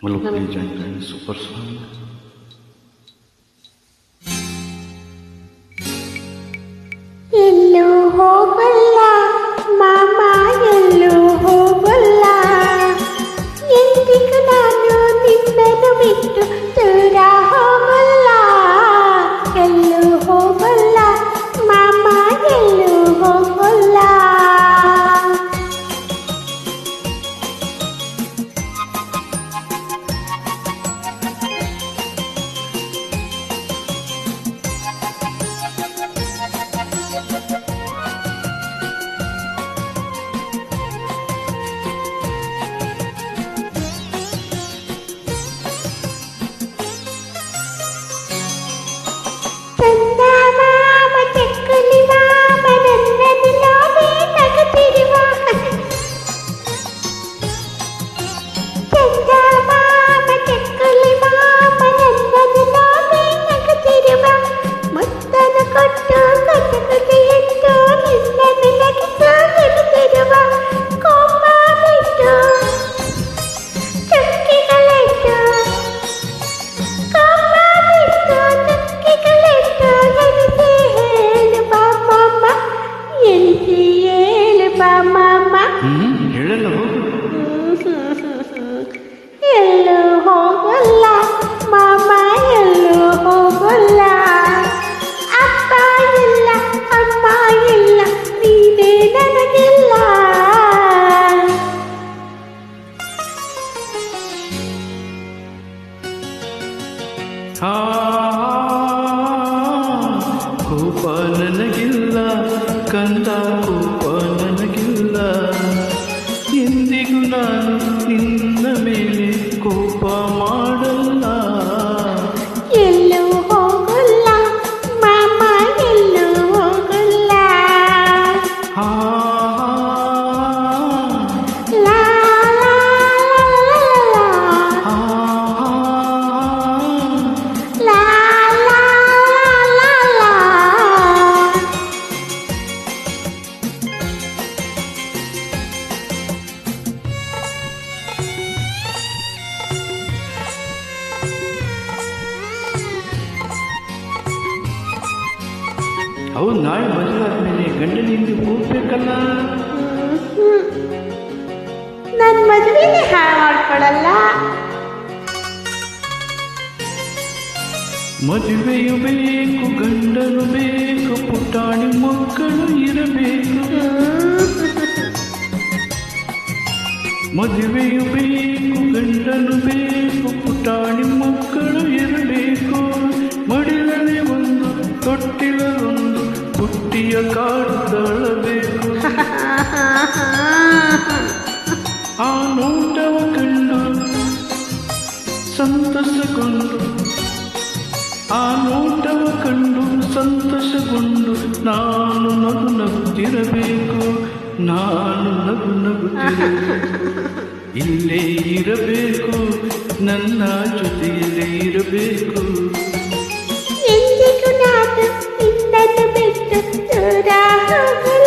Hello, please join the super song. ಎಲ್ಲೂ ಹೋಗಲ್ಲ ಮಾಮ ಎಲ್ಲೂ ಹೋಗಲ್ಲ ಎಂದಿಗೂ ನಾನು ನಿನ್ನನ್ನು ಬಿಟ್ಟು ಆ, ಕೋಪ ನನಗಿಲ್ಲ ಕಂದ ಕೋಪ ಅವು ನಾಳೆ ಮದುವೆ ಆದ್ಮೇಲೆ ಗಂಡನಿಂದ ಹೋಗ್ಬೇಕಲ್ಲ ನನ್ ಮದುವೆನೇ ಹಾಳು ಮಾಡ್ಕೊಳಲ್ಲ. ಮದುವೆಯು ಬೇಕು ಗಂಡನು ಬೇಕು ಪುಟಾಣಿ ಮಕ್ಕಳು ಇರಬೇಕು. ಮದುವೆಯು ಬೇಕು ಗಂಡನು ಬೇಕು ಪುಟ್ಟಿಯ ಕಾಡು ತಳಬೇಕು ಆ ನೋಟವ ಕಂಡು, ಸಂತಸಗೊಂಡು, ಆ ನೋಟವ ಕಂಡು, ಸಂತಸಗೊಂಡು ನಾನು ನಗು ನಗುತ್ತಿರಬೇಕು, ನಾನು ನಗು ನಗುತ್ತಿರಬೇಕು. ಇಲ್ಲೇ ಇರಬೇಕು, ನನ್ನ ಜೊತೆಯಲ್ಲೇ ಇರಬೇಕು. Hello.